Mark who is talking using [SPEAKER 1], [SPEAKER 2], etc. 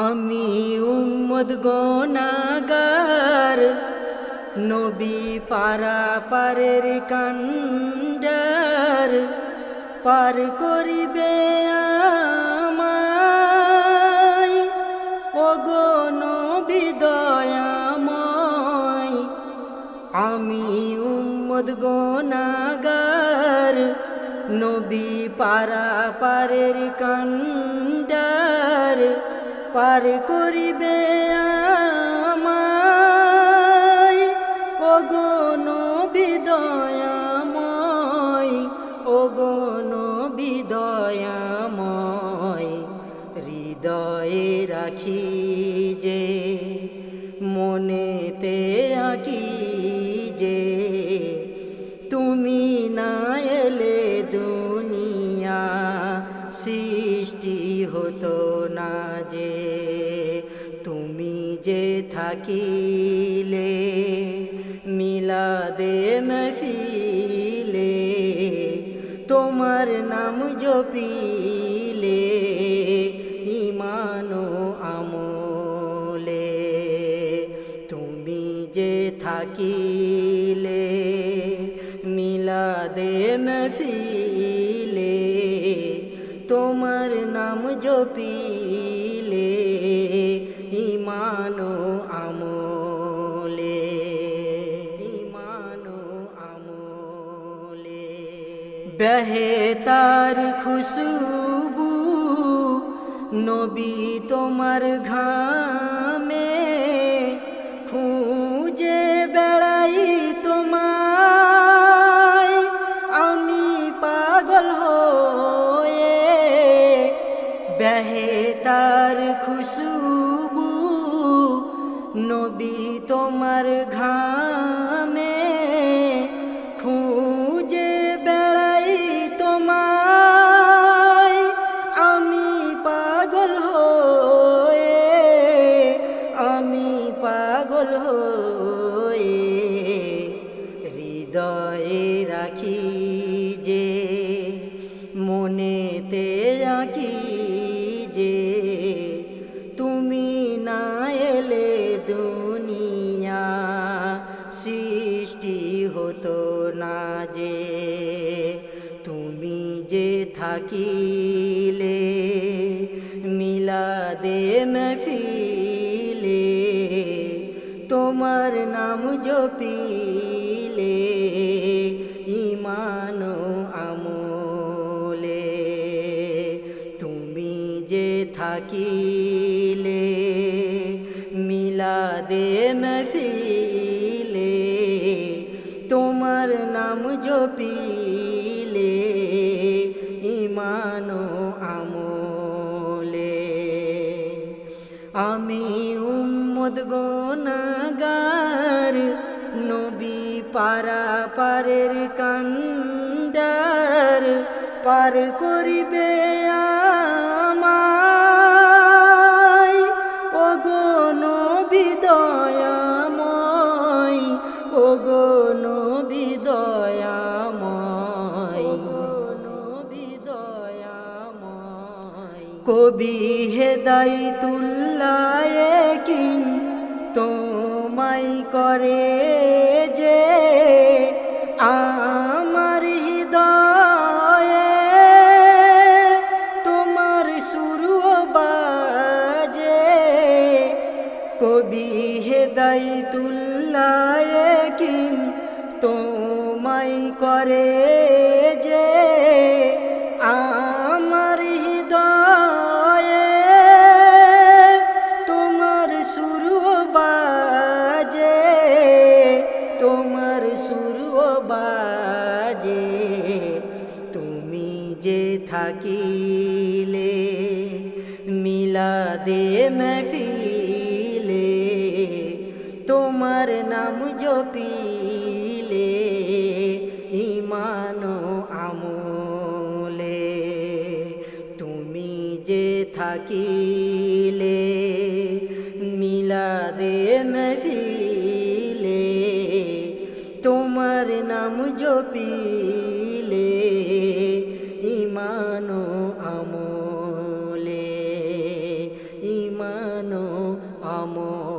[SPEAKER 1] আমি উম্মদ গনাগার, নবী পারা পারের কান্ডার পার করিবে আমায়। ওগো নবী দয়াময়, আমি উম্মদ গনাগার, নবী পারা পারের কান্ডার পার করিবে আমায়। ওগো নবী দয়াময়, ওগো নবী হৃদয়ে রাখি যে, মনেতে আঁকি যে, তুমি না এলে দুনিয়া সৃষ্টি হতো না যে, তুমি যে থাকিলে, মিলাদে মফিলে তোমার নাম জপিলে ইমানো আমলে তুমি যে থাকিলে, মিলাদে মফিলে তোমার নাম জপিলে ইমানো আমলে ইমানো আমলে। বেহেতার খুশবু নবী তোমার ঘামে বেহেতার সৃষ্টি হতো না যে, তুমি যে থাকিলে, মিলাদে মফিলে তোমার নাম জপিলে ইমানো আমলে, তুমি যে থাকিলে, মিলাদে মফিলে নাম ইমান আমলে। আমি উম্মদ গোনাগার নবী পারা পারের কান্ডার পার করিবে আমায় কবি হেদাইতুল্লাহ কিন তোমাই করে যে আমার হৃদয়ে তোমার সুর বাজে। কবি হেদাইতুল্লাহ কিন তোমাই করে যে বাজে, তুমি যে থাকিলে, মিলাদে মফিলে তোমার নাম জপিলে ইমানো আমলে, তুমি যে থাকিলে, মিলাদে মফিলে তোমার নাম জপিলে ইমানো আমলে ইমানো আমল।